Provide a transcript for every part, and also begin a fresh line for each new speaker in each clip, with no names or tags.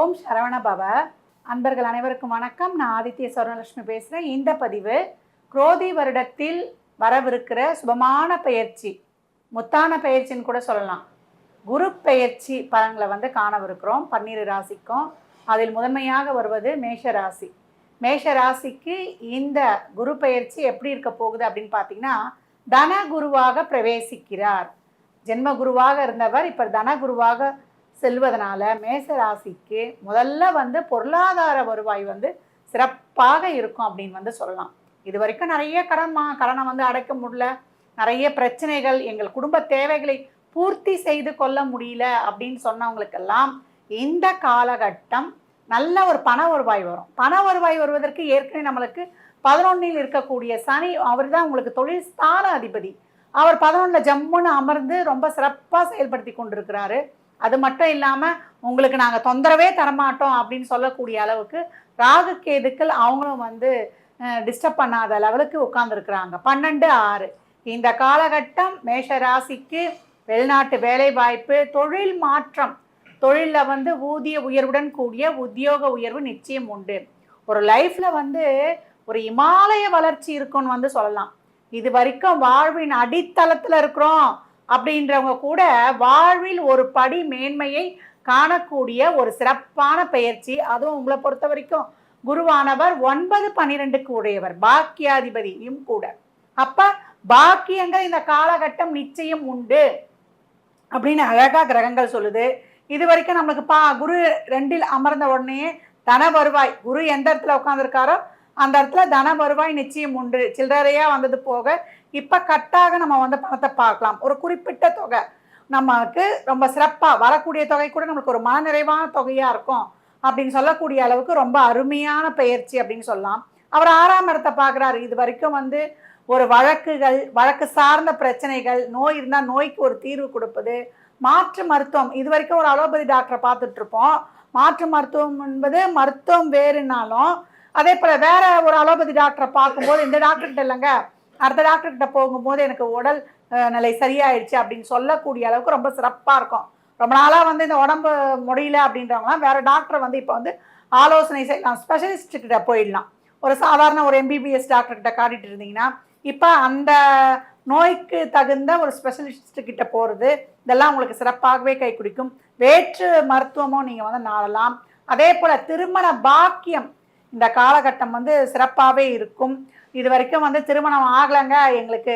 ஓம் சரவண பவ. அன்பர்கள் அனைவருக்கும் வணக்கம். நான் ஆதித்ய சரவணலட்சுமி பேசுகிறேன் இந்த பதிவு குரோதி வருடத்தில் வரவிருக்கிற சுபமான பெயர்ச்சி முத்தான பயிற்சின்னு கூட சொல்லலாம். குரு பெயர்ச்சி பலன்களை வந்து காணவிருக்கிறோம். பன்னிரு ராசிக்கும் அதில் முதன்மையாக வருவது மேஷ ராசி. மேஷ ராசிக்கு இந்த குரு பயிற்சி எப்படி இருக்க போகுது அப்படின்னு பார்த்தீங்கன்னா தன குருவாக பிரவேசிக்கிறார். ஜென்ம குருவாக இருந்தவர் இப்போ தன குருவாக செல்வதனால மேச ராசிக்கு முதல்ல வந்து பொருளாதார வருவாய் வந்து சிறப்பாக இருக்கும் அப்படின்னு வந்து சொல்லலாம். இது வரைக்கும் நிறைய கடன் கடனை வந்து அடைக்க முடியல. நிறைய பிரச்சனைகள் எங்கள் குடும்ப தேவைகளை பூர்த்தி செய்து கொள்ள முடியல அப்படின்னு சொன்னவங்களுக்கெல்லாம் இந்த காலகட்டம் நல்ல ஒரு பண வருவாய் வரும். பண வருவாய் வருவதற்கு ஏற்கனவே நம்மளுக்கு பதினொன்னில் இருக்கக்கூடிய சனி அவர் தான் உங்களுக்கு தொழில் ஸ்தான அதிபதி. அவர் பதினொன்றில் ஜம்முன்னு அமர்ந்து ரொம்ப சிறப்பாக செயல்படுத்தி கொண்டிருக்கிறாரு. அது மட்டும் இல்லாமல் உங்களுக்கு நாங்கள் தொந்தரவே தரமாட்டோம் அப்படின்னு சொல்லக்கூடிய அளவுக்கு ராகு கேதுக்கள் அவங்களும் வந்து டிஸ்டர்ப் பண்ணாத லெவலுக்கு உட்காந்துருக்குறாங்க பன்னெண்டு ஆறு. இந்த காலகட்டம் மேஷ ராசிக்கு வெளிநாட்டு வேலை வாய்ப்பு தொழில் மாற்றம். தொழிலில் வந்து ஊதிய உயர்வுடன் கூடிய உத்தியோக உயர்வு நிச்சயம் உண்டு. ஒரு லைஃப்பில் வந்து ஒரு இமாலய வளர்ச்சி இருக்கும்னு வந்து சொல்லலாம். இது வரைக்கும் வாழ்வின் அடித்தளத்தில் இருக்கிறோம். அப்படின்றவங்க கூட வாழ்வில் ஒரு படி மேன்மையை காணக்கூடிய ஒரு சிறப்பான பெயர்ச்சி. அதுவும் உங்களை பொறுத்த வரைக்கும். குருவானவர் ஒன்பது பன்னிரெண்டுக்கு உடையவர். பாக்கியாதிபதியும் கூட. அப்ப பாக்கியங்கள் இந்த காலகட்டம் நிச்சயம் உண்டு. அப்படின்னு அழகா கிரகங்கள் சொல்லுது. இது வரைக்கும் நம்மளுக்கு பா குரு ரெண்டில் அமர்ந்த உடனே தன வருவாய். குரு எந்த இடத்துல உட்காந்துருக்காரோ அந்த இடத்துல தன வருவாய் நிச்சயம் உண்டு. சில்லறையா வந்தது போக இப்போ கட்டாக நம்ம வந்து பணத்தை பார்க்கலாம். ஒரு குறிப்பிட்ட தொகை. நமக்கு ரொம்ப சிறப்பாக வரக்கூடிய தொகை கூட நம்மளுக்கு ஒரு மனநிறைவான தொகையாக இருக்கும் அப்படின்னு சொல்லக்கூடிய அளவுக்கு ரொம்ப அருமையான பயிற்சி அப்படின்னு சொல்லலாம். அவர் ஆறாம் இடத்தை பார்க்குறாரு. இது வரைக்கும் வந்து ஒரு வழக்குகள் வழக்கு சார்ந்த பிரச்சனைகள் நோய் இருந்தால் நோய்க்கு ஒரு தீர்வு கொடுப்பது மாற்று மருத்துவம். இது வரைக்கும் ஒரு அலோபதி டாக்டரை பார்த்துட்ருப்போம். மாற்று மருத்துவம் என்பது மருத்துவம் வேறுனாலும் அதே போல் வேற ஒரு அலோபதி டாக்டரை பார்க்கும்போது இந்த டாக்டர்கிட்ட இல்லைங்க. அடுத்த டாக்டர்கிட்ட போகும்போது எனக்கு உடல் நிலை சரியாயிடுச்சு அப்படின்னு சொல்லக்கூடிய அளவுக்கு ரொம்ப சிறப்பாக இருக்கும். ரொம்ப நாளாக வந்து இந்த உடம்பு முடியல அப்படின்றவங்களாம் வேறு டாக்டரை வந்து இப்போ வந்து ஆலோசனை செய்யலாம் ஸ்பெஷலிஸ்ட்டுக்கிட்ட போயிடலாம். ஒரு சாதாரண ஒரு எம்பிபிஎஸ் டாக்டர்கிட்ட காட்டிட்டு இருந்தீங்கன்னா இப்போ அந்த நோய்க்கு தகுந்த ஒரு ஸ்பெஷலிஸ்ட்டுக்கிட்ட போகிறது இதெல்லாம் உங்களுக்கு சிறப்பாகவே கை குடிக்கும். வேற்று மருத்துவமும் நீங்கள் வந்து நாடலாம். அதே போல் திருமண பாக்கியம் இந்த காலகட்டம் வந்து சிறப்பாகவே இருக்கும். இது வரைக்கும் வந்து திருமணம் ஆகலைங்க. எங்களுக்கு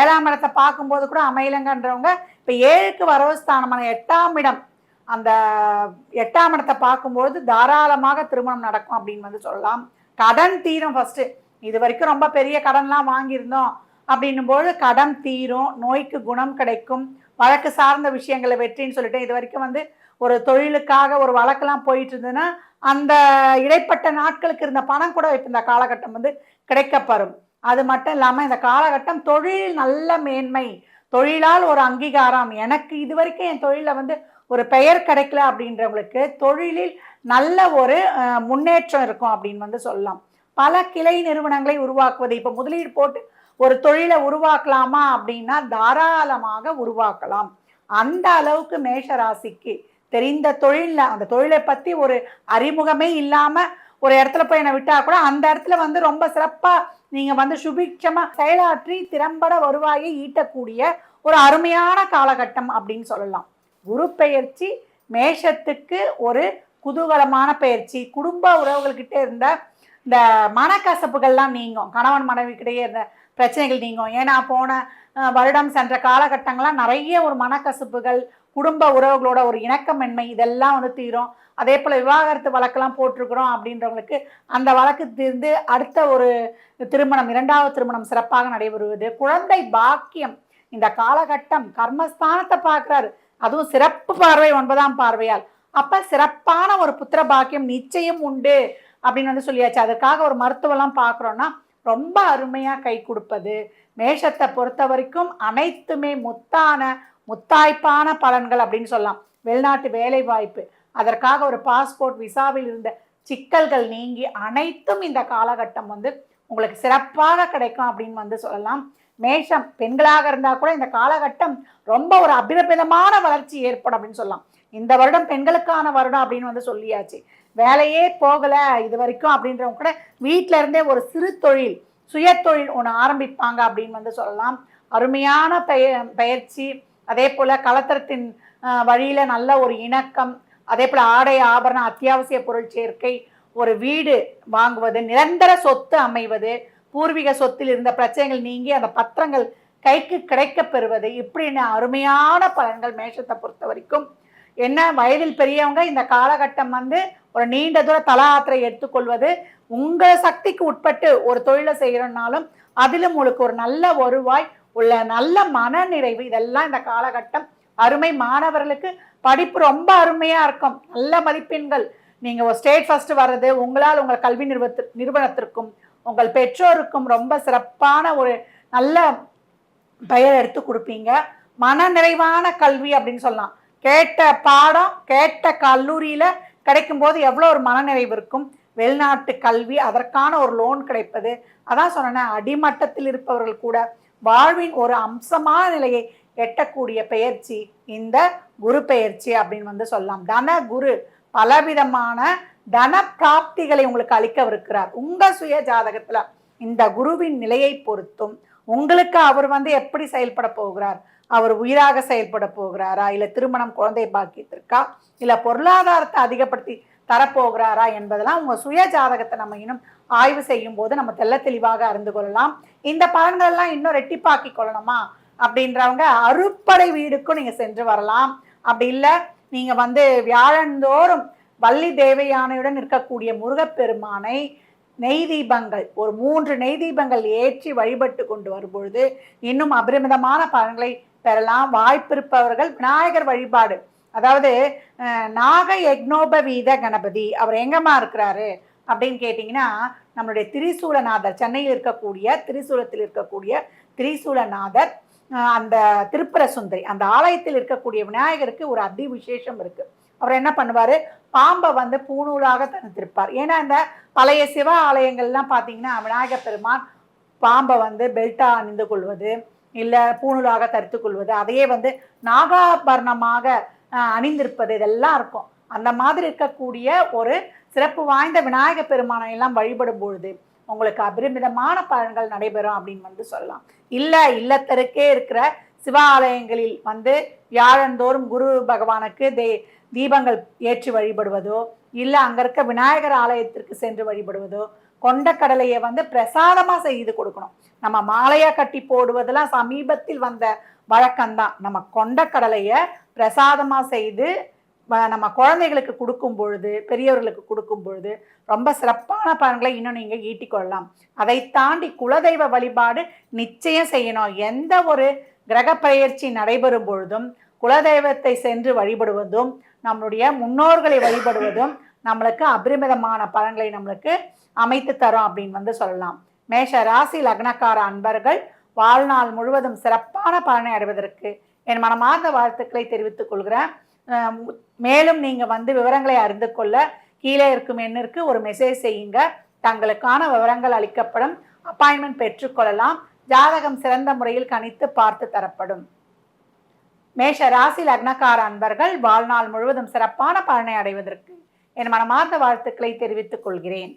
ஏழாம் இடத்தை பார்க்கும்போது கூட அமையலைங்கன்றவங்க இப்போ ஏழுக்கு வரவு ஸ்தானமான எட்டாம் இடம் அந்த எட்டாம் இடத்தை பார்க்கும்போது தாராளமாக திருமணம் நடக்கும் அப்படின்னு வந்து சொல்லலாம். கடன் தீரும் ஃபஸ்ட்டு இது வரைக்கும் ரொம்ப பெரிய கடன்லாம் வாங்கியிருந்தோம். அப்படின்னும்போது கடன் தீரும் நோய்க்கு குணம் கிடைக்கும். வழக்கு சார்ந்த விஷயங்களை வெற்றின்னு சொல்லிட்டு இது வரைக்கும் வந்து ஒரு தொழிலுக்காக ஒரு வழக்கெல்லாம் போயிட்டு இருந்ததுன்னா அந்த இடைப்பட்ட நாட்களுக்கு இருந்த பணம் கூட இப்போ இந்த காலகட்டம் வந்து கிடைக்கப்பெறும். அது மட்டும் இல்லாமல் இந்த காலகட்டம் தொழில் நல்ல மேன்மை தொழிலால் ஒரு அங்கீகாரம். எனக்கு இது வரைக்கும் என் தொழிலில் வந்து ஒரு பெயர் கிடைக்கல அப்படின்றவங்களுக்கு தொழிலில் நல்ல ஒரு முன்னேற்றம் இருக்கும் அப்படின்னு வந்து சொல்லலாம். பல கிளை நிறுவனங்களை உருவாக்குவது. இப்போ முதலீடு போட்டு ஒரு தொழிலை உருவாக்கலாமா அப்படின்னா தாராளமாக உருவாக்கலாம். அந்த அளவுக்கு மேஷ ராசிக்கு தெரிந்த தொழிலில் அந்த தொழிலை பற்றி ஒரு அறிமுகமே இல்லாமல் ஒரு இடத்துல போய் என்னை விட்டால் கூட அந்த இடத்துல வந்து ரொம்ப சிறப்பாக நீங்கள் வந்து சுபிக்ஷமாக செயலாற்றி திறம்பட வருவாயை ஈட்டக்கூடிய ஒரு அருமையான காலகட்டம் அப்படின்னு சொல்லலாம். குரு பெயர்ச்சி மேஷத்துக்கு ஒரு குதூகலமான பயிற்சி குடும்ப உறவுகள்கிட்ட இருந்த இந்த மனக்கசப்புகள்லாம் நீங்கும். கணவன் மனைவிக்கிடையே இருந்த பிரச்சனைகள் நீங்கும். ஏன்னா போன வருடம் சென்ற காலகட்டங்கள்லாம் நிறைய ஒரு மனக்கசப்புகள் குடும்ப உறவுகளோட ஒரு இணக்கமின்மை இதெல்லாம் வந்து தீரும். அதே போல் விவாகரத்து வழக்கெல்லாம் போட்டிருக்கிறோம் அப்படின்றவங்களுக்கு அந்த வழக்கு தீர்ந்து அடுத்த ஒரு திருமணம் இரண்டாவது திருமணம் சிறப்பாக நடைபெறுவது. குழந்தை பாக்கியம் இந்த காலகட்டம் கர்மஸ்தானத்தை பார்க்குறாரு. அதுவும் சிறப்பு பார்வை ஒன்பதாம் பார்வையால். அப்போ சிறப்பான ஒரு புத்திர பாக்கியம் நிச்சயம் உண்டு அப்படின்னு வந்து சொல்லியாச்சு. அதுக்காக ஒரு மருத்துவம்லாம் பார்க்குறோன்னா ரொம்ப அருமையாக கை கொடுப்பது. மேஷத்தை பொறுத்த வரைக்கும் அனைத்துமே முத்தான முத்தாய்ப்பான பலன்கள் அப்படின்னு சொல்லலாம். வெளிநாட்டு வேலை வாய்ப்பு அதற்காக ஒரு பாஸ்போர்ட் விசாவில் இருந்த சிக்கல்கள் நீங்கி அனைத்தும் இந்த காலகட்டம் வந்து உங்களுக்கு சிறப்பாக கிடைக்கும் அப்படின்னு வந்து சொல்லலாம். மேஷம் பெண்களாக இருந்தால் கூட இந்த காலகட்டம் ரொம்ப ஒரு அபிரபிதமான வளர்ச்சி ஏற்படும் அப்படின்னு சொல்லலாம். இந்த வருடம் பெண்களுக்கான வருடம் அப்படின்னு வந்து சொல்லியாச்சு. வேலையே போகலை இது வரைக்கும் அப்படின்றவங்க கூட வீட்டில இருந்தே ஒரு சிறு தொழில் சுய தொழில் ஒன்று ஆரம்பிப்பாங்க அப்படின்னு வந்து சொல்லலாம். அருமையான பெய பயிற்சி அதே போல் கலத்தரத்தின் வழியில் நல்ல ஒரு இணக்கம் அதே போல் ஆடை ஆபரண அத்தியாவசிய பொருள் சேர்க்கை ஒரு வீடு வாங்குவது நிரந்தர சொத்து அமைவது பூர்வீக சொத்தில் இருந்த பிரச்சனைகள் நீங்கி அந்த பத்திரங்கள் கைக்கு கிடைக்க பெறுவது இப்படின்னு அருமையான பலன்கள் மேஷத்தை பொறுத்த வரைக்கும். என்ன வயதில் பெரியவங்க இந்த காலகட்டம் வந்து ஒரு நீண்ட தூர தலாத்திரை எடுத்துக்கொள்வது உங்கள் சக்திக்கு உட்பட்டு ஒரு தொழிலை செய்கிறனாலும் அதிலும் உங்களுக்கு ஒரு நல்ல வருவாய் உள்ள நல்ல மன நிறைவு இதெல்லாம் இந்த காலகட்டம் அருமை மாணவர்களுக்கு. படிப்பு ரொம்ப அருமையாக இருக்கும். நல்ல மதிப்பெண்கள். நீங்கள் ஒரு ஸ்டேட் ஃபஸ்ட்டு வர்றது உங்களால் உங்கள் கல்வி நிறுவத்து நிறுவனத்திற்கும் உங்கள் பெற்றோருக்கும் ரொம்ப சிறப்பான ஒரு நல்ல பெயர் எடுத்து கொடுப்பீங்க. மன நிறைவான கல்வி அப்படின்னு சொல்லலாம். கேட்ட பாடம் கேட்ட கல்லூரியில் கிடைக்கும் போது எவ்வளோ ஒரு மனநிறைவு இருக்கும். வெளிநாட்டு கல்வி அதற்கான ஒரு லோன் கிடைப்பது. அதான் சொன்னேன் அடிமட்டத்தில் இருப்பவர்கள் கூட வாழ்வின் ஒரு அம்சமான நிலையை எட்டக்கூடிய பெயர்ச்சி இந்த குரு பெயர்ச்சி அப்படின்னு வந்து சொல்லலாம். தன குரு பலவிதமான தன பிராப்திகளை உங்களுக்கு அளிக்கவிருக்கிறார். உங்க சுய ஜாதகத்துல இந்த குருவின் நிலையை பொறுத்தும் உங்களுக்கு அவர் வந்து எப்படி செயல்பட போகிறார்? அவர் உயிராக செயல்பட போகிறாரா? இல்லை திருமணம் குழந்தை பாக்கியத்திற்கா? இல்லை பொருளாதாரத்தை அதிகப்படுத்தி தரப்போகிறாரா என்பதெல்லாம் உங்க சுய ஜாதகத்தை நம்ம இன்னும் ஆய்வு செய்யும் போது நம்ம தெள்ள தெளிவாக அறிந்து கொள்ளலாம். இந்த பலன்கள் எல்லாம் இன்னும் ரெட்டிப்பாக்கி கொள்ளணுமா? அப்படின்றவங்க அறுப்படை வீடுக்கும் நீங்க சென்று வரலாம். அப்படி இல்லை நீங்க வந்து வியாழந்தோறும் வள்ளி தேவையானையுடன் இருக்கக்கூடிய முருகப்பெருமானை நெய் தீபங்கள் ஒரு மூன்று நெய் தீபங்கள் ஏற்றி வழிபட்டு கொண்டு வரும்பொழுது இன்னும் அபரிமிதமான பலன்களை பெறலாம். வாய்ப்பிருப்பவர்கள் விநாயகர் வழிபாடு அதாவது நாக யக்னோபவீத கணபதி அவர் எங்கம்மா இருக்கிறாரு? அப்படின்னு கேட்டிங்கன்னா நம்மளுடைய திரிசூலநாதர் சென்னையில் இருக்கக்கூடிய திரிசூலத்தில் இருக்கக்கூடிய திரிசூலநாதர் அந்த திருப்பர சுந்தரி அந்த ஆலயத்தில் இருக்கக்கூடிய விநாயகருக்கு ஒரு அதி விசேஷம் இருக்குது அவர் என்ன பண்ணுவார்? பாம்பை வந்து பூணூலாக தனித்திருப்பார் ஏன்னா இந்த பழைய சிவ ஆலயங்கள்லாம் பார்த்தீங்கன்னா விநாயகர் பெருமான் பாம்பை வந்து பெல்ட்டா அணிந்து கொள்வது இல்லை பூணூலாக தரித்து கொள்வது அதையே வந்து நாகாபரணமாக அணிந்திருப்பது. இதெல்லாம் இருக்கும். அந்த மாதிரி இருக்கக்கூடிய ஒரு சிறப்பு வாய்ந்த விநாயக பெருமானை எல்லாம் வழிபடும் பொழுது உங்களுக்கு அபரிமிதமான பலன்கள் நடைபெறும் அப்படின்னு வந்து சொல்லலாம். இல்லை இல்லத்தருக்கே இருக்கிற சிவாலயங்களில் வந்து வியாழந்தோறும் குரு பகவானுக்கு தே தீபங்கள் ஏற்றி வழிபடுவதோ இல்லை அங்கே இருக்க விநாயகர் ஆலயத்திற்கு சென்று வழிபடுவதோ கொண்ட கடலையை வந்து பிரசாதமாக செய்து கொடுக்கணும். நம்ம மாலையாக கட்டி போடுவதெல்லாம் சமீபத்தில் வந்த வழக்கம்தான். நம்ம கொண்ட கடலையை பிரசாதமாக செய்து வ- நம்ம குழந்தைகளுக்கு கொடுக்கும் பொழுது பெரியவர்களுக்கு கொடுக்கும் பொழுது ரொம்ப சிறப்பான பலன்களை இன்னும் நீங்கள் ஈட்டிக்கொள்ளலாம் அதை தாண்டி குலதெய்வ வழிபாடு நிச்சயம் செய்யணும். எந்த ஒரு கிரக பயிற்சி நடைபெறும் பொழுதும் குலதெய்வத்தை சென்று வழிபடுவதும் நம்மளுடைய முன்னோர்களை வழிபடுவதும் நம்மளுக்கு அபரிமிதமான பலன்களை நம்மளுக்கு அமைத்து தரும் அப்படின்னு வந்து சொல்லலாம். மேஷ ராசி லக்னக்கார அன்பர்கள் வாழ்நாள் முழுவதும் சிறப்பான பலனை அடைவதற்கு என் மனமார்ந்த வாழ்த்துக்களை தெரிவித்துக் கொள்கிறேன். மேலும் நீங்கள் வந்து விவரங்களை அறிந்து கொள்ள கீழே இருக்கும் எண்ணிற்கு ஒரு மெசேஜ் செய்யுங்க. தங்களுக்கான விவரங்கள் அளிக்கப்படும். அப்பாயின்மெண்ட் பெற்றுக்கொள்ளலாம் ஜாதகம் சிறந்த முறையில் கணித்து பார்த்து தரப்படும். மேஷ ராசி லக்னக்கார அன்பர்கள் வாழ்நாள் முழுவதும் சிறப்பான பலனை அடைவதற்கு என் மனமார்ந்த வாழ்த்துக்களை தெரிவித்துக் கொள்கிறேன்.